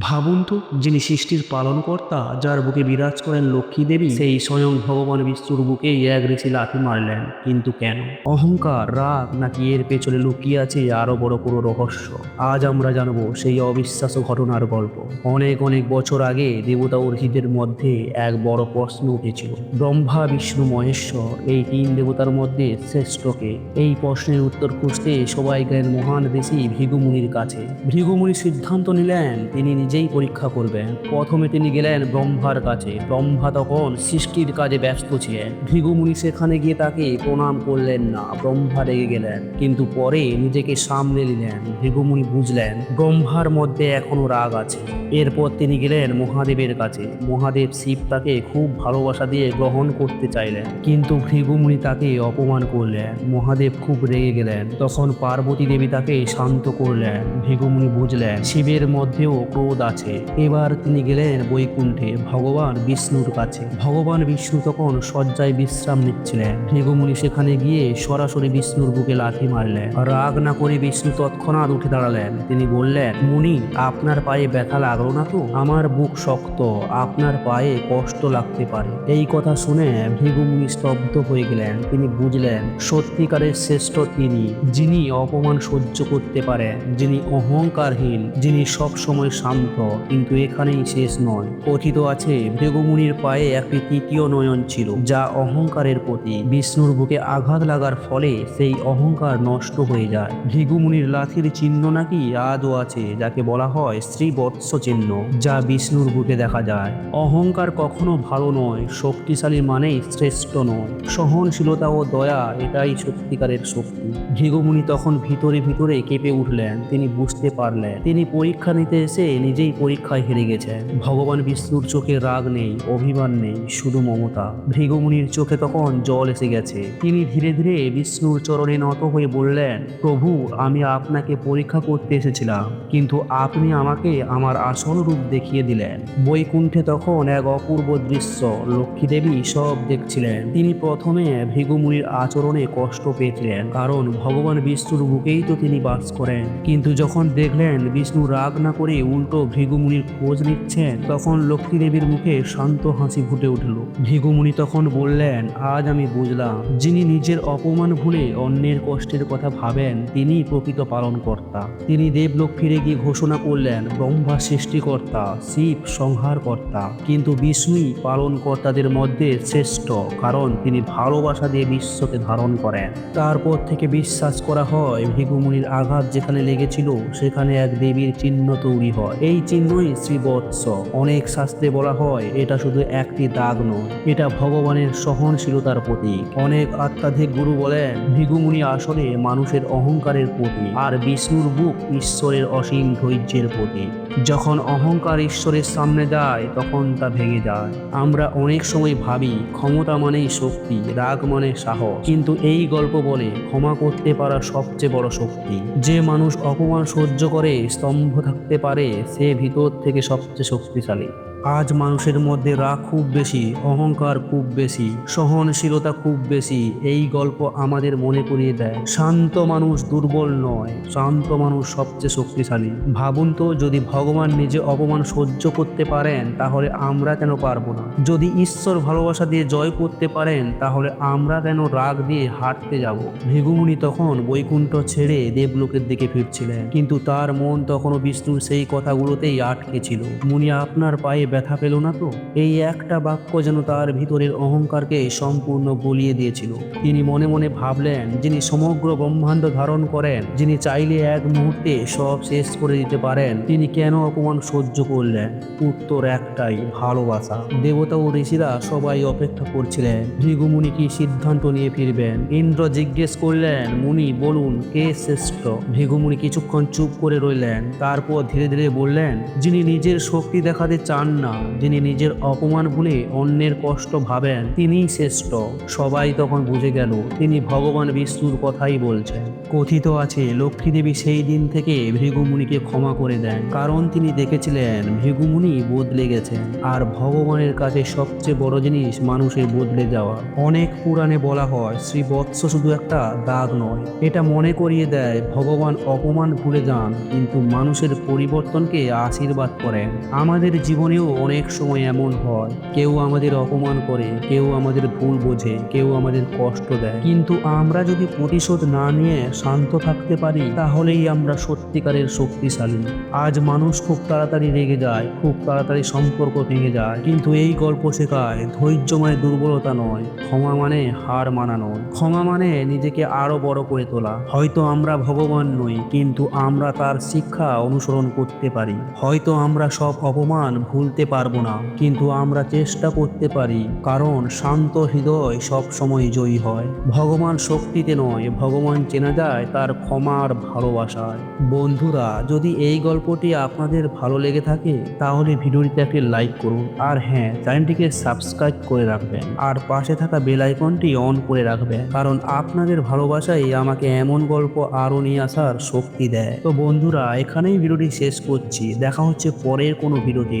ভাবুন তো, যিনি সৃষ্টির পালনকর্তা, যার বুকে বিরাজ করেন লক্ষ্মী দেবী, সেই স্বয়ং ভগবান বিষ্ণুর বুকে এক ঋষি লাথি মারলেন। কিন্তু কেন? অহংকার, রাগ নাকি এর পেছনে লুকিয়ে আছে আরও বড় কোনো রহস্য? আজ আমরা জানব সেই অবিশ্বাস্য ঘটনার গল্প। অনেক অনেক বছর আগে দেবতা অর্হিদের মধ্যে এক বড় প্রশ্ন উঠেছিল। ব্রহ্মা, বিষ্ণু, মহেশ্বর, এই তিন দেবতার মধ্যে শ্রেষ্ঠকে এই প্রশ্নের উত্তর খুঁজতে সবাই গেলেন মহান ঋষি ভৃগুমুনির কাছে। ভৃগুমুনি সিদ্ধান্ত নিলেন, তিনি নিজেই পরীক্ষা করবেন প্রথমে তিনি গেলেন ব্রহ্মার কাছে। ব্রহ্মা তখন সৃষ্টির কাজে ব্যস্ত ছিলেন। ভৃগুমুনি সেখানে গিয়ে তাকে প্রণাম করলেন না। ব্রহ্মা রেগে গেলেন। কিন্তু পরে নিজেকে সামলে নিলেন। ভৃগুমুনি বুঝলেন, ব্রহ্মার মধ্যে এখনও রাগ আছে। এরপর তিনি গেলেন মহাদেবের কাছে। মহাদেব শিব তাকে খুব ভালোবাসা দিয়ে গ্রহণ করতে চাইলেন। কিন্তু ভৃগুমুনি তাকে অপমান করলেন। মহাদেব খুব রেগে গেলেন। তখন পার্বতী দেবী তাকে শান্ত করলেন। ভৃগুমুনি বুঝলেন, শিবের মধ্যেও ক্রোধ আছে। এবার তিনি গেলেন বৈকুণ্ঠে ভগবান বিষ্ণুর কাছে। ভগবান বিষ্ণু তখন শয্যায় বিশ্রাম নিচ্ছিলেন। ভৃগুমুনি সেখানে গিয়ে সরাসরি বিষ্ণুর বুকে লাথি মারলেন। রাগ না করে বিষ্ণু তৎক্ষণাৎ উঠে দাঁড়ালেন। তিনি বললেন, মুনি, আপনার পায়ে ব্যথা লাগল না তো? আমার বুক শক্ত, আপনার পায়ে কষ্ট লাগতে পারে। এই কথা শুনে ভৃগুমুনি স্তব্ধ হয়ে গেলেন। তিনি বুঝলেন, সত্যিকারের শ্রেষ্ঠ তিনি, যিনি অপমান সহ্য করতে পারেন, যিনি অহংকারহীন, যিনি সব সময় শান্ত, কিন্তু এখানেই শেষ নয়। কথিত আছে, ভৃগুমুনির পায়ে একটি তৃতীয় নয়ন ছিল, যা অহংকারের প্রতি বিষ্ণুর বুকে আঘাত লাগার ফলে সেই অহংকার নষ্ট হয়ে যায়। ভৃগুমুনির লাথির চিহ্ন নাকি আজও আছে, যাকে বলা হয় শ্রীবৎস চিহ্ন যা বিষ্ণুর বুকে দেখা যায়। অহংকার কখনো ভালো নয়, শক্তিশালী মানেই শ্রেষ্ঠ নয়। সহনশীলতা ও দয়া, এটাই সত্যিকারের শক্তি। ভৃগুমুনি তখন ভিতরে ভিতরে কেঁপে উঠলেন, তিনি বুঝতে পারলেন। তিনি পরীক্ষা নিতে এসে নিজেই পরীক্ষায় হেরে গেছেন ভগবান বিষ্ণুর চোখে রাগ নেই, অভিমান নেই, শুধু মমতা। ভৃগুমুনির চোখে তখন জল এসে গেছে। তিনি ধীরে ধীরে বিষ্ণুর চরণে নত হয়ে বললেন, প্রভু, আমি আপনাকে পরীক্ষা করতে এসেছিলাম, কিন্তু আপনি আমাকে আমার আসল রূপ দেখিয়ে দিলেন। বৈকুণ্ঠে তখন এক অপূর্ব দৃশ্য, লক্ষ্মী দেবী সব দেখছিলেন। তিনি প্রথমে ভৃগুমুনির আচরণে কষ্ট পেয়েছিলেন, কারণ ভগবান বিষ্ণুর বুকেই তো তিনি বাস করেন। কিন্তু যখন দেখলেন বিষ্ণু রাগ না করে উল্টো ভৃগুমুনির খোঁজ নিচ্ছেন, তখন লক্ষ্মী দেবীর মুখে শান্ত হাসি ফুটে উঠল। ভৃগুমুনি তখন বললেন, আজ আমি বুঝলাম, যিনি নিজের অপমান ভুলে অন্যের কষ্টের কথা ভাবেন, তিনি প্রকৃত পালনকর্তা। তিনি দেবলোক ফিরে গিয়ে ঘোষণা করলেন, ব্রহ্মা সৃষ্টিকর্তা, শিব সংহারকর্তা। কিন্তু বিষ্ণুই পালনকর্তাদের মধ্যে শ্রেষ্ঠ, কারণ তিনি ভালোবাসা দিয়ে বিশ্বকে ধারণ করেন। তারপর থেকে বিশ্বাস করা হয়, ভৃগুমুনির আঘাত যেখানে লেগেছিল, সেখানে এক দেবীর চিহ্ন তৈরি হয়। এই চিহ্নই শ্রীবৎস। অনেক শাস্ত্রে বলা হয়, এটা শুধু একটি দাগ নয়, এটা ভগবানের সহনশীলতার প্রতীক। অনেক আত্মাধিক গুরু বলেন, ভৃগুমুনি আসলে মানুষের অহংকারের প্রতীক আর বিষ্ণুর বুক ঈশ্বরের অসীম ধৈর্যের প্রতীক। যখন অহংকার ঈশ্বরের সামনে যায়, তখন তা ভেঙে যায়। আমরা অনেক সময় ভাবি, ক্ষমতা মানেই শক্তি, রাগ মানে সাহস। কিন্তু এই গল্প বলে, ক্ষমা করতে পারা সবচেয়ে বড় শক্তি। যে মানুষ অপমান সহ্য করে, স্তম্ভ থাকতে পারে সে ভিতর থেকে সবচেয়ে শক্তিশালী। আজ মানুষের মধ্যে রাগ খুব বেশি, অহংকার খুব বেশি, সহনশীলতা খুব বেশি, এই গল্প আমাদের মনে করিয়ে দেয়। শান্ত মানুষ দুর্বল নয়, শান্ত মানুষ সবচেয়ে শক্তিশালী। ভাবুন তো, যদি ভগবান নিজে অপমান সহ্য করতে পারেন, তাহলে আমরা কেন পারব না? যদি ঈশ্বর ভালোবাসা দিয়ে জয় করতে পারেন, তাহলে আমরা কেন রাগ দিয়ে হাঁটতে যাব? ভৃগুমুনি তখন বৈকুণ্ঠ ছেড়ে দেবলোকের দিকে ফিরছিলেন, কিন্তু তার মন তখনও বিষ্ণুর সেই কথাগুলোতেই আটকে ছিল। মুনি আপনার পায়ে ব্যথা পেল না তো? এই একটা বাক্য যেন তার ভিতরের অহংকারকে সম্পূর্ণ গলিয়ে দিয়েছিল। তিনি মনে মনে ভাবলেন, যিনি সমগ্র ব্রহ্মাণ্ড ধারণ করেন, যিনি চাইলে এক মুহূর্তে সব শেষ করে দিতে পারেন, তিনি কেন অপমান সহ্য করলেন? উত্তর একটাই, ভালোবাসা। দেবতা ও ঋষিরা সবাই অপেক্ষা করছিলেন, ভৃগুমুনি কি সিদ্ধান্ত নিয়ে ফিরবেন? ইন্দ্র জিজ্ঞেস করলেন, মুনি, বলুন, কে শ্রেষ্ঠ? ভৃগুমুনি কিছুক্ষণ চুপ করে রইলেন, তারপর ধীরে ধীরে বললেন, যিনি নিজের শক্তি দেখাতে চান না, যিনি নিজের অপমান ভুলে অন্যের কষ্ট ভাবেন, তিনিই শ্রেষ্ঠ। সবাই তখন বুঝে গেল, তিনি ভগবান বিষ্ণুর কথাই বলছেন। কথিত আছে, লক্ষ্মী দেবী সেই দিন থেকে ভৃগুমুনিকে ক্ষমা করে দেন, কারণ তিনি দেখেছিলেন ভৃগুমুনি বদলে গেছেন। আর ভগবানের কাছে সবচেয়ে বড় জিনিস মানুষের বদলে যাওয়া। অনেক পুরাণে বলা হয়, শ্রী বৎস শুধু একটা দাগ নয়। এটা মনে করিয়ে দেয়, ভগবান অপমান ভুলে যান, কিন্তু মানুষের পরিবর্তনকে আশীর্বাদ করেন। আমাদের জীবনেও অনেক সময় এমন হয়, কেউ আমাদের অপমান করে, কেউ আমাদের ভুল বোঝে, কেউ আমাদের কষ্ট দেয়। কিন্তু আমরা যদি প্রতিশোধ না নিয়ে শান্ত থাকতে পারি, তাহলেই আমরা সত্যিকারের শক্তিশালী। আজ মানুষ খুব তাড়াতাড়ি রেগে যায়, খুব তাড়াতাড়ি সম্পর্ক ভেঙে যায়। কিন্তু এই গল্প শেখায় ধৈর্য মানে দুর্বলতা নয়, ক্ষমা মানে হার মানা নয়। ক্ষমা মানে নিজেকে আরও বড় করে তোলা। হয়তো আমরা ভগবান নই, কিন্তু আমরা তার শিক্ষা অনুসরণ করতে পারি। হয়তো আমরা সব অপমান ভুলতে পারব না, কিন্তু আমরা চেষ্টা করতে পারি, কারণ শান্ত হৃদয় সব সময় জয়ী হয়। ভগবান শক্তিতে নয়, ভগবান চেনা যায় তার ক্ষমার ভালোবাসায়। বন্ধুরা, যদি এই গল্পটি আপনাদের ভালো লেগে থাকে, তাহলে ভিডিওটিতে একটি লাইক করুন। আর হ্যাঁ চ্যানেলটিকে সাবস্ক্রাইব করে রাখবেন। আর পাশে থাকা বেল আইকনটি অন করে রাখবেন, কারণ আপনাদের ভালোবাসাই আমাকে এমন গল্প আরও নিয়ে আসার শক্তি দেয়। তো বন্ধুরা, এখানেই ভিডিওটি শেষ করছি। দেখা হচ্ছে পরের কোনো ভিডিওতে।